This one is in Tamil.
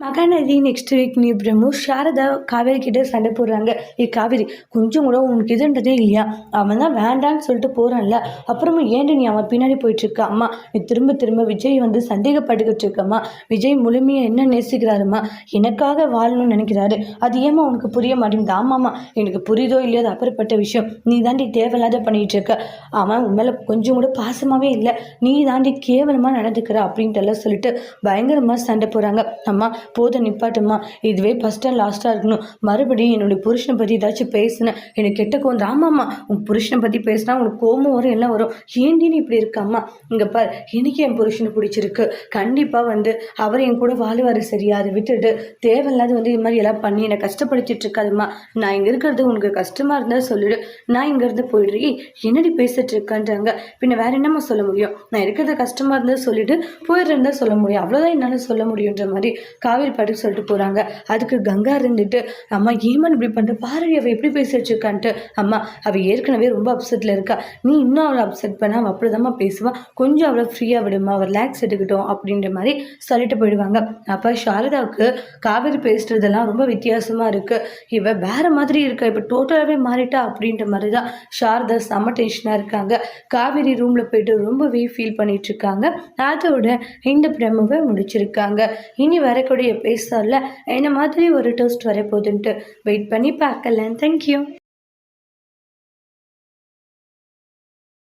மகாநதி நெக்ஸ்ட் வீக் நீ பிரம்மு சாரதா காவேரி கிட்ட சண்டை போடுறாங்க. ஏ காவேரி கொஞ்சம் கூட உனக்கு இதுன்றதே இல்லையா? அவன் தான் வேண்டான்னு சொல்லிட்டு போகிறான்ல அப்புறமா ஏன்டி நீ அவன் பின்னாடி போயிட்டு இருக்க அம்மா நீ திரும்ப திரும்ப விஜய் வந்து சந்தேகப்பட்டுக்கிட்டு இருக்கம்மா. விஜய் முழுமையாக என்ன நேசிக்கிறாருமா எனக்காக வாழணும்னு நினைக்கிறாரு. அது ஏமா உனக்கு புரிய மாட்டேங்குது? ஆமாம்மா எனக்கு புரியுதோ இல்லையோ அது அப்புறப்பட்ட விஷயம். நீ தாண்டி தேவையில்லாத பண்ணிகிட்டு இருக்க. அவன் உன் மேலே கொஞ்சம் கூட பாசமாகவே இல்லை. நீ தாண்டி கேவலமாக நடந்துக்கிற அப்படின்ட்டு எல்லாம் சொல்லிட்டு பயங்கரமாக சண்டை போகிறாங்க அம்மா போதும் நிப்பாட்டுமா? இதுவே ஃபஸ்ட் அண்ட் லாஸ்ட்டாக இருக்கணும். மறுபடியும் என்னுடைய புருஷனை பற்றி ஏதாச்சும் பேசினேன். எனக்கு கெட்ட கோந்து ஆமாம்மா உன் புருஷனை பற்றி பேசினா உனக்கு கோபம் வரும் எல்லாம் வரும். ஏன்டி நீ இப்படி இருக்கம்மா இங்கே பார் எனக்கு என் புருஷனை பிடிச்சிருக்கு. கண்டிப்பாக வந்து அவர் என் கூட வாழ்வார் சரியா அதை விட்டுட்டு தேவையில்லாத வந்து இது மாதிரி எல்லாம் பண்ணி என்னை கஷ்டப்படுத்திட்டு இருக்காதும்மா நான் இங்கே இருக்கிறது உனக்கு கஷ்டமாக இருந்தால் சொல்லிடு. நான் இங்கேருந்து போயிடுறீ என்னடி பேசிட்டு இருக்கேன்றாங்க? பின்ன வேற என்னம்மா சொல்ல முடியும்? நான் இருக்கிறது கஷ்டமாக இருந்தால் சொல்லிட்டு போயிடுறேன் சொல்ல முடியும். அவ்வளோதான் என்னால் சொல்ல முடியுன்ற மாதிரி காவேரி பாட்டுக்கு சொல்லிட்டு போகிறாங்க அதுக்கு கங்கா இருந்துட்டு அம்மா ஏமன் இப்படி பண்ணுற பாரதி அவள் எப்படி பேசி வச்சிருக்கான்ட்டு. அம்மா அவள் ஏற்கனவே ரொம்ப அப்செட்டில் இருக்கா. நீ இன்னும் அவளை அப்செட் பண்ண அவள் அப்படிதாம்மா பேசுவான் கொஞ்சம் அவளை ஃப்ரீயாக விடுமா? அவள் ரிலாக்ஸ் எடுக்கட்டும் அப்படின்ற மாதிரி சொல்லிட்டு போயிடுவாங்க. அப்போ சாரதாவுக்கு காவேரி பேசுகிறதெல்லாம் ரொம்ப வித்தியாசமாக இருக்குது இவ வேற மாதிரி இருக்கா? இப்போ டோட்டலாகவே மாறிட்டா? அப்படின்ற மாதிரி தான் சாரதா செம டென்ஷனாக இருக்காங்க. காவேரி ரூமில் போயிட்டு ரொம்பவே ஃபீல் பண்ணிட்டு இருக்காங்க. அதோட இந்த பிரமுவை முடிச்சிருக்காங்க. இனி வரக்கூடிய பேசுறல என்ன மாதிரி ஒரு டோஸ்ட் வரப்போகுதுன்ட்டு. வெயிட் பண்ணி பார்க்கலாம். தேங்க்யூ